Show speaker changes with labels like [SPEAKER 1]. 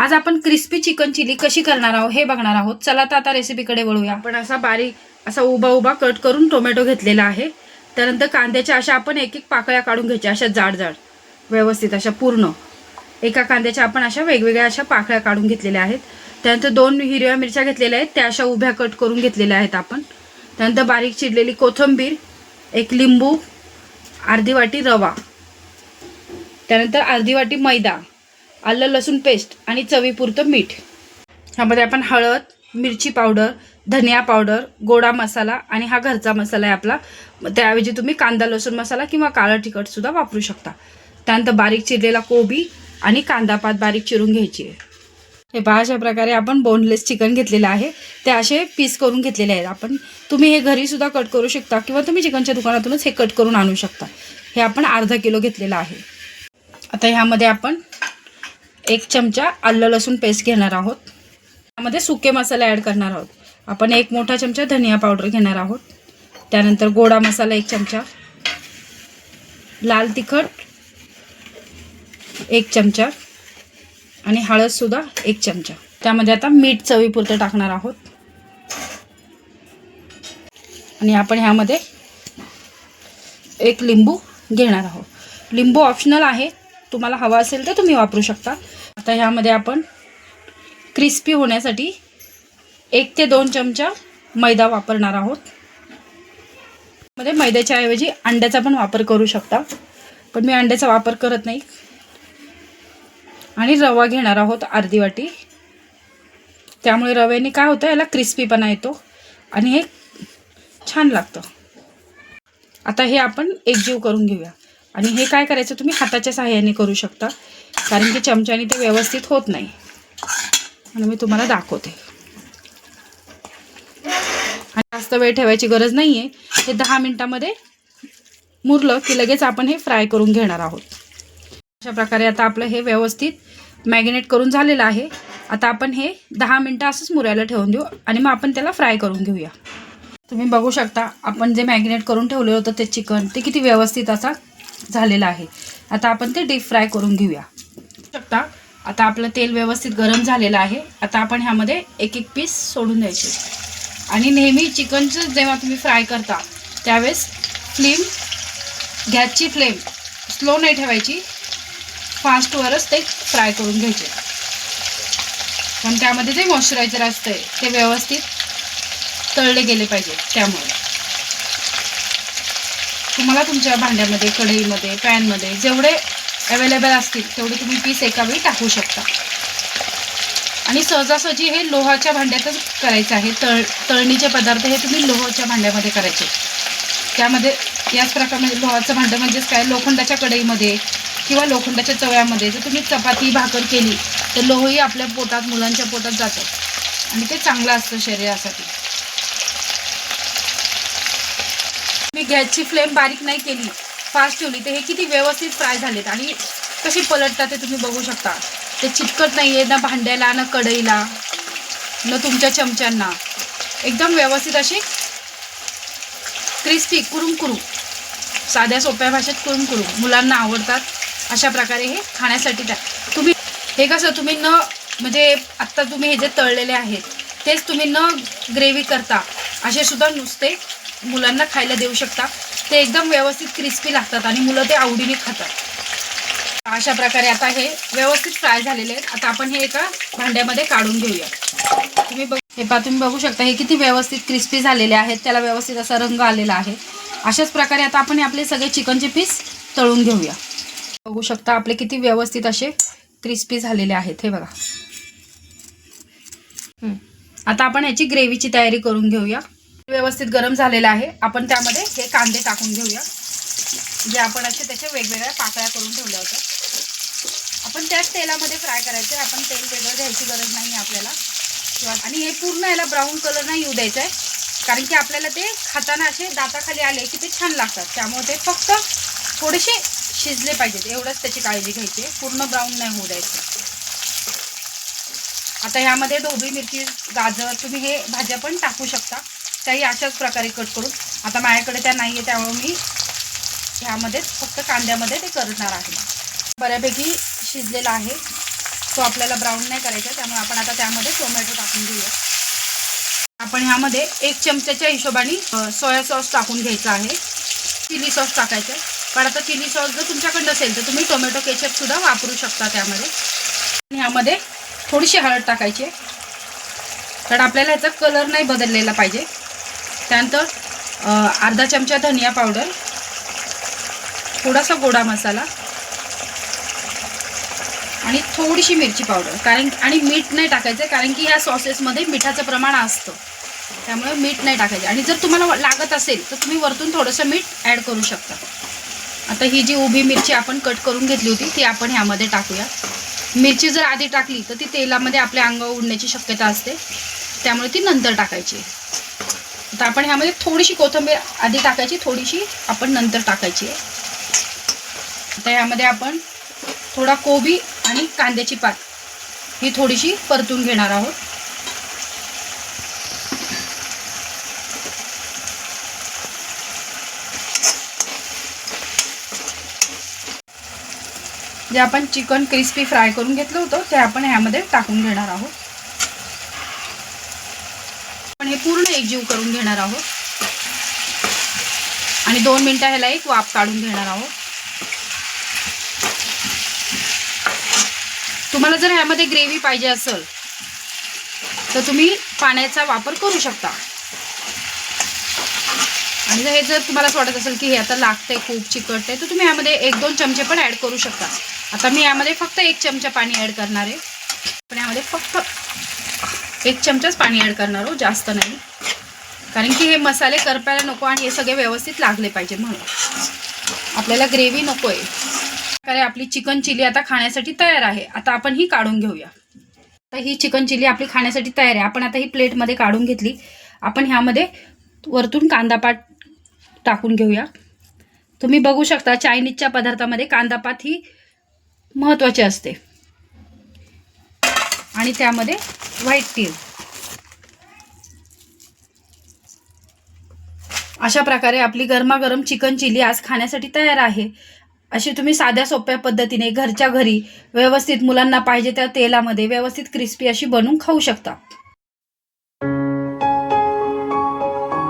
[SPEAKER 1] आज आपण crispy chicken chilli कशी करणार आहोत हे बघणार आहोत. चला तर आता रेसिपीकडे वळूया. आपण असा बारीक असा उभा उभा कट करून टोमॅटो घेतलेला आहे. त्यानंतर कांद्याच्या अशा आपण एक एक पाकळ्या काढून घ्यायच्या अशा जाड जाड व्यवस्थित अशा पूर्ण. एका कांद्याच्या आपण अशा वेगवेगळ्या अशा पाकळ्या काढून घेतलेल्या आहेत. त्यानंतर दोन हिरव्या मिरच्या घेतलेल्या आहेत त्या अशा उभ्या कट करून घेतलेल्या आहेत आपण. त्यानंतर बारीक चिरलेली कोथिंबीर एक लिंबू अर्धी वाटी रवा. त्यानंतर अर्धी वाटी मैदा. आलं लसूण पेस्ट आणि चवीपुरतं मीठ. ह्यामध्ये आपण हळद मिरची पावडर धनिया पावडर गोडा मसाला आणि हा घरचा मसाला आहे आपला. त्याऐवजी तुम्ही कांदा लसूण मसाला किंवा काळं तिखटसुद्धा वापरू शकता. त्यानंतर बारीक चिरलेला कोबी आणि कांदा पात बारीक चिरून घ्यायची आहे. हे पहा अशा प्रकारे आपण बोनलेस चिकन घेतलेलं आहे. ते असे पीस करून घेतलेले आहेत. आपण तुम्ही हे घरीसुद्धा कट करू शकता किंवा तुम्ही चिकनच्या दुकानातूनच हे कट करून आणू शकता. हे आपण अर्धा किलो घेतलेलं आहे. आता ह्यामध्ये आपण एक चमचा आलं लसूण पेस्ट घेणार आहोत. त्यामध्ये सुके मसाले ॲड करणार आहोत. आपण एक मोठा चमचा धनिया पावडर घेणार आहोत. त्यानंतर गोडा मसाला एक चमचा. लाल तिखट एक चमचा. आणि हळदसुद्धा एक चमचा. त्यामध्ये आता मीठ चवीपुरतं टाकणार आहोत. आणि आपण ह्यामध्ये एक लिंबू घेणार आहोत. लिंबू ऑप्शनल आहे. तुम्हाला हवा असेल तर तुम्ही वापरू शकता. आता ह्यामध्ये आपण क्रिस्पी होण्यासाठी एक ते दोन चमचा मैदा वापरणार आहोत. मध्ये मैद्याच्या ऐवजी अंड्याचा पण वापर करू शकता. पण मी अंड्याचा वापर करत नाही. आणि रवा घेणार आहोत अर्धी वाटी. त्यामुळे रव्याने काय होतं याला क्रिस्पीपणा येतो. आणि हे छान लागतं. आता हे आपण एकजीव करून घेऊया. आणि हे काय करायचं तुम्ही हाताच्या सहाय्याने करू शकता. कारण की चमच्याने ते व्यवस्थित होत नाही. आणि मी तुम्हाला दाखवते. आणि जास्त वेळ ठेवायची गरज नाही आहे हे दहा मिनटामध्ये मुरलं की लगेच आपण हे फ्राय करून घेणार आहोत. अशा प्रकारे आता आपलं हे व्यवस्थित मॅगिनेट करून झालेलं आहे. आता आपण हे दहा मिनटं असंच मुरायला ठेवून देऊ आणि मग आपण त्याला फ्राय करून घेऊया. तुम्ही बघू शकता आपण जे मॅगिनेट करून ठेवलेलं होतं ते चिकन ते किती व्यवस्थित असा झालेला आहे. आता आपण ते डीप फ्राय करून घेऊया. शकता. आता आपलं तेल व्यवस्थित गरम झालेलं आहे. आता आपण ह्यामध्ये एक एक पीस सोडून द्यायचे. आणि नेहमी चिकनचं जेव्हा तुम्ही फ्राय करता त्यावेळेस फ्लेम गॅसची फ्लेम स्लो नाही ठेवायची. फास्टवरच ते फ्राय करून घ्यायचे. पण त्यामध्ये जे मॉइश्चरायझर असतं ते व्यवस्थित तळले गेले पाहिजे त्यामुळे. तुम्हाला तुमच्या भांड्यामध्ये कढईमध्ये पॅनमध्ये जेवढे अवेलेबल असतील तेवढे तुम्ही पीस एकावेळी टाकू शकता. आणि सहजासहजी हे लोहाच्या भांड्यातच करायचं आहे. तळ तळणीचे पदार्थ हे तुम्ही लोहाच्या भांड्यामध्ये करायचे. त्यामध्ये याच प्रकारे लोहाचं भांडं म्हणजेच काय? लोखंडाच्या कढईमध्ये किंवा लोखंडाच्या चव्यामध्ये जर तुम्ही चपाती भाकर केली तर लोहही आपल्या पोटात मुलांच्या पोटात जातं. आणि ते चांगलं असतं शरीरासाठी. मी गॅसची फ्लेम बारीक नाही केली. फास्ट ठेवली तर हे किती व्यवस्थित फ्राय झालेत आणि कशी पलटतात ते तुम्ही बघू शकता. ते चिटकत नाही आहे ना भांड्याला ना कढईला न तुमच्या चमच्यांना. एकदम व्यवस्थित अशी क्रिस्पी कुरुम कुरुम साध्या सोप्या भाषेत कुरुम कुरुम मुलांना आवडतात अशा प्रकारे हे खाण्यासाठी त्या. तुम्ही हे कसं तुम्ही न म्हणजे आत्ता तुम्ही हे जे तळलेले आहेत तेच तुम्ही न ग्रेव्ही करता असे सुद्धा नुसते मुलांना खायला देऊ शकता. ते एकदम व्यवस्थित क्रिस्पी लागतात आणि मुलं ते आवडीने खातात. अशा प्रकारे आता हे व्यवस्थित फ्राय झालेले आहेत. आता आपण हे एका भांड्यामध्ये काढून घेऊया. तुम्ही बघ हे पा तुम्ही बघू शकता हे किती व्यवस्थित क्रिस्पी झालेले आहेत. त्याला व्यवस्थित असा रंग आलेला आहे. अशाच प्रकारे आता आपण हे आपले सगळे चिकनचे पीस तळून घेऊया. बघू शकता आपले किती व्यवस्थित असे क्रिस्पी झालेले आहेत. हे बघा. आता आपण याची ग्रेव्हीची तयारी करून घेऊया. व्यवस्थित गरम झालेलं आहे. आपण त्यामध्ये हे कांदे टाकून घेऊया. जे आपण असे त्याच्या वेगवेगळ्या पाकळ्या करून ठेवल्या होत्या. आपण त्याच तेलामध्ये फ्राय करायचे. आपण तेल वेगळं घ्यायची गरज नाही आपल्याला. किंवा आणि हे पूर्ण याला ब्राऊन कलर नाही येऊ द्यायचं आहे कारण की आपल्याला ते खाताना असे दाताखाली आले की ते छान लागतात. त्यामुळे ते फक्त थोडेसे शिजले पाहिजेत. एवढंच त्याची काळजी घ्यायची. आहे पूर्ण ब्राऊन नाही होऊ द्यायचं. आता ह्यामध्ये ढोबळी मिरची गाजर तुम्ही हे भाज्या पण टाकू शकता. त्याही अशाच प्रकारे कट करून आता माझ्याकडे त्या नाही आहे त्यामुळे मी ह्यामध्येच फक्त कांद्यामध्ये ते करणार आहे. बऱ्यापैकी शिजलेला आहे. तो आपल्याला ब्राऊन नाही करायचा त्यामुळे आपण आता त्यामध्ये टोमॅटो टाकून घेऊया. आपण ह्यामध्ये एक चमच्याच्या हिशोबाने सोया सॉस टाकून घ्यायचा आहे. चिली सॉस टाकायचं आहे. पण आता चिली सॉस जर तुमच्याकडं असेल तर तुम्ही टोमॅटो केचपसुद्धा वापरू शकता त्यामध्ये. ह्यामध्ये थोडीशी हळद टाकायची कारण आपल्याला ह्याचा कलर नाही बदललेला पाहिजे. त्यानंतर अर्धा चमचा धनिया पावडर थोडासा गोडा मसाला आणि थोडीशी मिरची पावडर. कारण आणि मीठ नाही टाकायचं कारण की ह्या सॉसेसमध्ये मिठाचं प्रमाण असतं. त्यामुळे मीठ नाही टाकायचं. आणि जर तुम्हाला लागत असेल तर तुम्ही वरतून थोडंसं मीठ ॲड करू शकता. आता ही जी उभी मिरची आपण कट करून घेतली होती ती आपण ह्यामध्ये टाकूया. मिरची जर आधी टाकली तर ती तेलामध्ये आपले अंग उडण्याची शक्यता असते. त्यामुळे ती नंतर टाकायची. आता आपण ह्यामध्ये थोडीशी कोथिंबीर आधी टाकायची थोडीशी आपण नंतर टाकायची. आहे आता ह्यामध्ये आपण थोडा कोबी आणि कांद्याची पात ही थोडीशी परतून घेणार आहोत. जे आपण चिकन क्रिस्पी फ्राय करून घेतलं होतं ते आपण ह्यामध्ये टाकून घेणार आहोत. हे पूर्ण एकजीव करून घेणार आहोत. आणि दोन मिनटं ह्याला एक वाफ काढून घेणार आहोत. तुम्हाला जर ह्यामध्ये ग्रेव्ही पाहिजे असेल तर तुम्ही पाण्याचा वापर करू शकता. आणि हे जर तुम्हाला असं वाटत असेल की हे आता लागतंय खूप चिकटतंय तर तुम्ही यामध्ये एक दोन चमचे पण ॲड करू शकता. आता मी यामध्ये फक्त एक चमचा पाणी ॲड करणार आहे. पण यामध्ये फक्त एक चमचाच पाणी ॲड करणार हो जास्त नाही. कारण की हे मसाले करपायला नको आणि हे सगळे व्यवस्थित लागले पाहिजे म्हणून. आपल्याला ग्रेव्ही नको आहे कारण आपली चिकन चिली आता खाण्यासाठी तयार आहे. आता आपण ही काढून घेऊया. आता ही चिकन चिली आपली खाण्यासाठी तयार आहे. आपण आता ही प्लेटमध्ये काढून घेतली. आपण ह्यामध्ये वरतून कांदापात टाकून घेऊया. तुम्ही बघू शकता चायनीजच्या पदार्थामध्ये कांदापात ही महत्त्वाची असते. आणि त्यामध्ये व्हाईट तीळ. अशा प्रकारे आपली गरमागरम चिकन चिली आज खाण्यासाठी तयार आहे. अशी तुम्ही साध्या सोप्या पद्धतीने घरच्या घरी व्यवस्थित मुलांना पाहिजे त्या तेलामध्ये व्यवस्थित क्रिस्पी अशी बनवून खाऊ शकता.